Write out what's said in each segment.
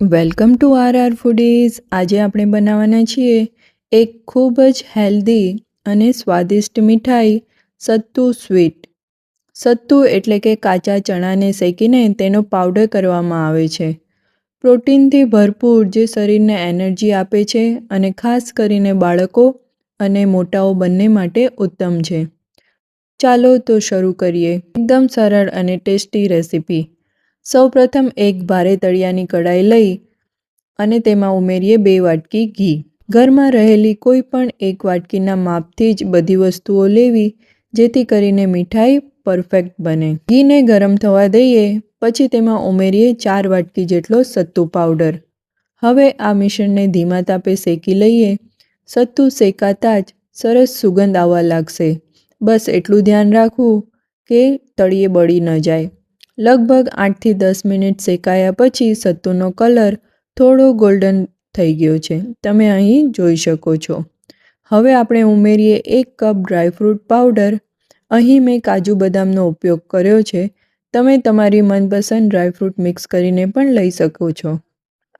Welcome to R R foodies આજે આપણે બનાવવાના છીએ એક ખૂબ જ હેલ્ધી અને સ્વાદિષ્ટ મીઠાઈ, સત્તુ સ્વીટ સત્તુ એટલે કે કાચા ચણાને શેકીને તેનો પાવડર કરવામાં આવે છે. પ્રોટીનથી ભરપૂર જે શરીરને એનર્જી આપે છે અને ખાસ કરીને બાળકો અને મોટાઓ બંને માટે ઉત્તમ છે. ચાલો તો શરૂ કરીએ. એકદમ સરળ અને ટેસ્ટી રેસીપી સૌપ્રથમ એક ભારે તળિયાની કડાઈ લઈ અને તેમાં ઉમેરીએ બે વાટકી ઘી. ઘરમાં રહેલી કોઈ પણ એક વાટકીના માપથી જ બધી વસ્તુઓ લેવી, જેથી કરીને મીઠાઈ પરફેક્ટ બને. ઘીને ગરમ થવા દઈએ, પછી તેમાં ઉમેરીએ ચાર વાટકી જેટલો સત્તુ પાવડર. હવે આ મિશ્રણને ધીમા તાપે શેકી લઈએ. સત્તુ શેકાતા જ સરસ સુગંધ આવવા લાગશે. બસ એટલું ધ્યાન રાખવું કે તળિયે બળી ન જાય. લગભગ આઠથી દસ મિનિટ શેકાયા પછી સત્તુનો કલર થોડો ગોલ્ડન થઈ ગયો છે. તમે અહીં જોઈ શકો છો. હવે આપણે ઉમેરીએ એક કપ ડ્રાયફ્રૂટ પાવડર. અહીં મેં કાજુ બદામનો ઉપયોગ કર્યો છે. તમે તમારી મનપસંદ ડ્રાયફ્રૂટ મિક્સ કરીને પણ લઈ શકો છો.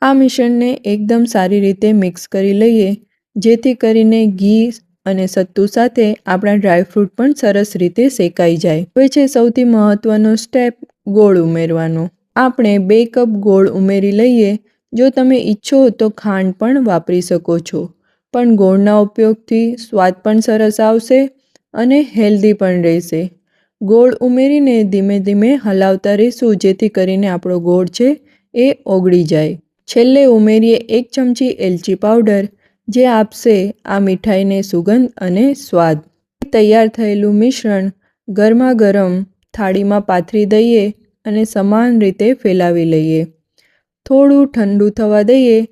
આ મિશ્રણને એકદમ સારી રીતે મિક્સ કરી લઈએ, જેથી કરીને ઘી અને સત્તુ સાથે આપણા ડ્રાયફ્રૂટ પણ સરસ રીતે શેકાઈ જાય. હવે છે સૌથી મહત્ત્વનો સ્ટેપ ગોળ ઉમેરવાનો. આપણે બે કપ ગોળ ઉમેરી લઈએ. જો તમે ઈચ્છો તો ખાંડ પણ વાપરી શકો છો. પણ ગોળના ઉપયોગથી સ્વાદ પણ સરસ આવશે અને હેલ્ધી પણ રહેશે. ગોળ ઉમેરીને ધીમે ધીમે હલાવતા રહીશું જેથી કરીને આપણો ગોળ છે એ ઓગળી જાય. છેલ્લે ઉમેરીએ એક ચમચી એલચી પાવડર, જે આપશે આ મીઠાઈને સુગંધ અને સ્વાદ. તૈયાર થયેલું મિશ્રણ ગરમા ગરમ થાળીમાં પાથરી દઈએ. અને સમાન રીતે ફેલાવી લઈએ. થોડું ઠંડુ થવા દઈએ,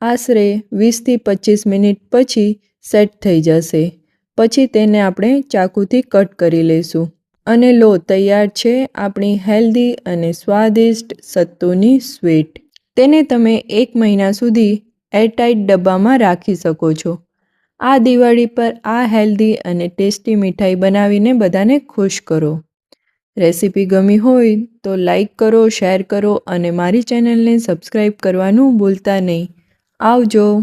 આશરે વીસથી પચીસ મિનિટ પછી સેટ થઈ જશે. પછી તેને આપણે ચાકુથી કટ કરી લઈશું. અને લો, તૈયાર છે આપણી હેલ્ધી અને સ્વાદિષ્ટ સત્તુની સ્વીટ. તેને તમે એક મહિના સુધી એરટાઇટ ડબ્બામાં રાખી શકો છો. આ દિવાળી પર આ હેલ્ધી અને ટેસ્ટી મીઠાઈ બનાવીને બધાને ખુશ કરો. રેસીપી ગમી હોય તો લાઈક કરો, શેર કરો અને મારી ચેનલને સબસ્ક્રાઈબ કરવાનું ભૂલતા નહીં. આવજો.